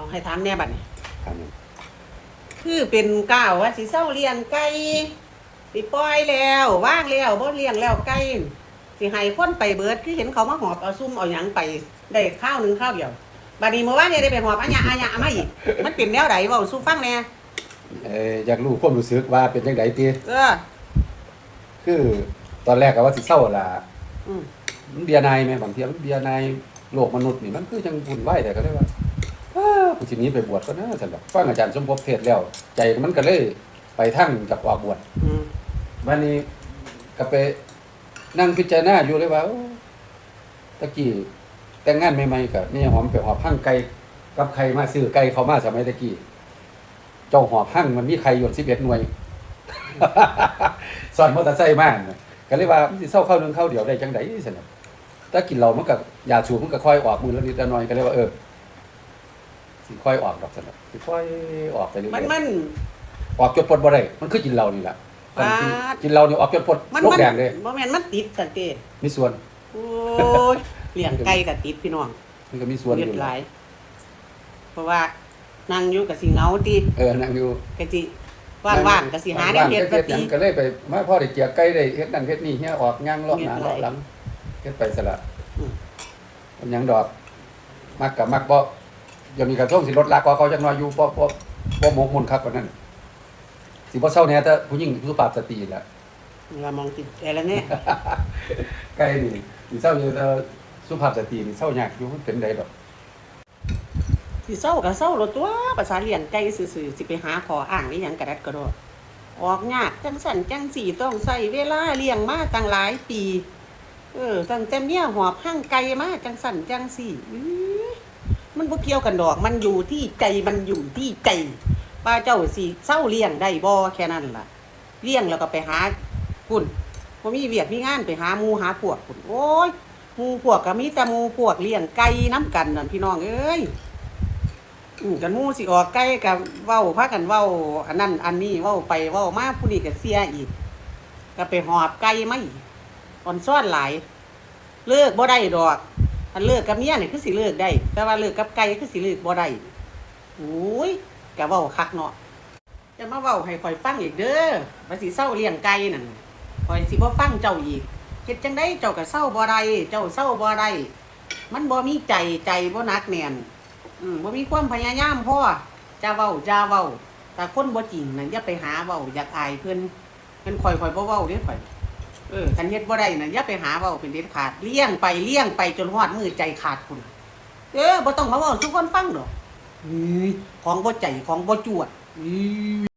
เอาให้ถามแน่บัดนี้ครับนี่คือเป็นก้าวว่าสิเศร้าเลี้ยงไก่สิปล่อยแล้วว่างแล้วบ่เลี้ยงแล้วไก่สิให้คนไปเบิดคือเห็นเขามาหอบเอาซุ่มเอาหยังไปได้ข้าวหนึงข้าวเดียวบัดนี้เมื่อวานเนี่ยได้ไปหอบอัญญะอัญญะมาอีกมันเป็นแนวใดเว้าสู่ฟังแหน่เอ่ออยากรู้ความรู้สึกว่าเป็นจังไดติเออคือตอนแรกก็ว่าสิเศร้าล่ะอืมมันเบียร์นายไหมบางทีมันเบียร์นายโลกมนุษย์นี่มันคือจังบุญไหวแต่ก็เลยว่าเอ้อ กูสิหนี้ไปบวชก็นะท่านบอกฟังอาจารย์สมภพเทศน์แล้ว ใจมันก็เลยไปทั้งจากออกบวชอืมวันนี้ก็ไปนั่งพิจารณาอยู่เลยว่าโอ้ตะกี้แต่งงานใหม่ๆกับนี่หอมไปหอบหั่งไก่กับใครมาซื้อไก่เขามาสมัยตะกี้เจ้าหอบหั่งมันมีใครอยู่สิบเอ็ดหน่วยสอนมอเตอร์ไซค์มาน่ะก็เลยว่ามันสิเศร้าเข้าหนึงเข้าเดียวได้จังไดสนบถ้ากินเรามันก็ยาสูบมันก็ค่อยออกมือละนิดละหน่อยก็เลยว่าเออ สิค่อยออกดอกสนบสิค่อยออกไปเรื่อยมันๆมันออกจนปลดบ่ได้มันคือกินเหล้านี่แหละปาด กินกินเหล้านี่ออกจนปลดมันโรคมันแดงเลยบ่แม่นมันติดสันติมีส่วนโอ้ยเลี้ยงไก่ก็ติดพี่น้องมันก็มีส่วนอเลือดยู่หลาย เพราะว่านั่งอยู่กับสิเหงาติเออนั่งอยู่กะจิว่างๆก็สิหาได้เฮ็ดก็ปเฮ็ดหยัติงก็เลยไปมาพ่อได้เจียไก่ได้เฮ็ดนั่นเฮ็ดนี่เฮียออกย่างรอบหน้าเฮ็ดรไรอบหลังเฮ็ดไปซะละอืม มันหยังดอก มักกับมักบ่ ยังมีกระท่งสิลดละก็เขาจักหน่อยอยู่บ่บ่บ่หมกมุ่นคักกว่านั้นสิบ่เศร้าแหน่แต่ผู้หญิงสุภาพสตรีแหละเรามองติดแต่ละเนี่ยไก่นี่สิเศร้าอยู่แต่สุภาพสตรีนี่เศร้ายากอยู่มันเป็นไดดอกสิเศร้าก็เศร้าโลดตัวภาษาเลี้ยงไก่ซื่อๆสิไปหาขออ้างอีหยังกระดัดกระโดดออกยากจังสั่นจังสี่ต้องใส่เวลาเลี้ยงมาตั้งหลายปี เออตั้งแต่เมียหอบหั่งไก่มาจังสั่นจังสี่อื้อ มันบ่เกี่ยวกันดอก มันอยู่ที่ใจมันอยู่ที่ใจป้าเจ้าสิเศร้าเลี้ยงได้บ่แค่นั้นล่ะ เลี้ยงแล้วก็ไปหาคุณบ่มีเวียกมีงานไปหาหมูหาพวกคุณโอ้ยหมูพวกก็มีแต่หมูพวกเลี้ยงไก่น้ำกันนั่นพี่น้องเอ้ยอืมกันหมูสิออกไก่กับเว้าพากันเว้า อันนั้นอันนี้เว้าไปเว้ามาผู้นี้ก็เสียอีก ก็ไปหอบไก่มาอีกอ่อนซ้อนหลาย เลิกบ่ได้ดอก อันเลิกกับเมียนี่คือสิเลิกได้ แต่ว่าเลิกกับไก่คือสิเลิกบ่ได้โอ้ยก็เว้าคักเนาะจะมาเว้าให้ข่อยฟังอีกเด้อว่าสิเศร้าเลี้ยงไก่นั่นข่อยสิบ่ฟังเจ้าอีกเฮ็ดจังได้เจ้าก็เศร้าบ่ได้เจ้าเศร้าบ่ได้มันบ่มีใจใจบ่หนักแน่นอืมบ่มีความพยายามพอจะเว้าจะเว้าแต่คนบ่จริงนั่นอย่าไปหาเว้าอยากอายเพิ่นเพิ่นข่อยข่อยบ่เว้าเด้ข่อย เออคันเฮ็ดบ่ได้นั่นอย่าไปหาเว้าเป็นเด็ดขาดเลี้ยงไปเลี้ยงไปจนฮอดมือใจขาดพุ่นเออบ่ต้องมาเว้าทุกคนฟังดอกอือของบ่ใจของบ่จวดอือ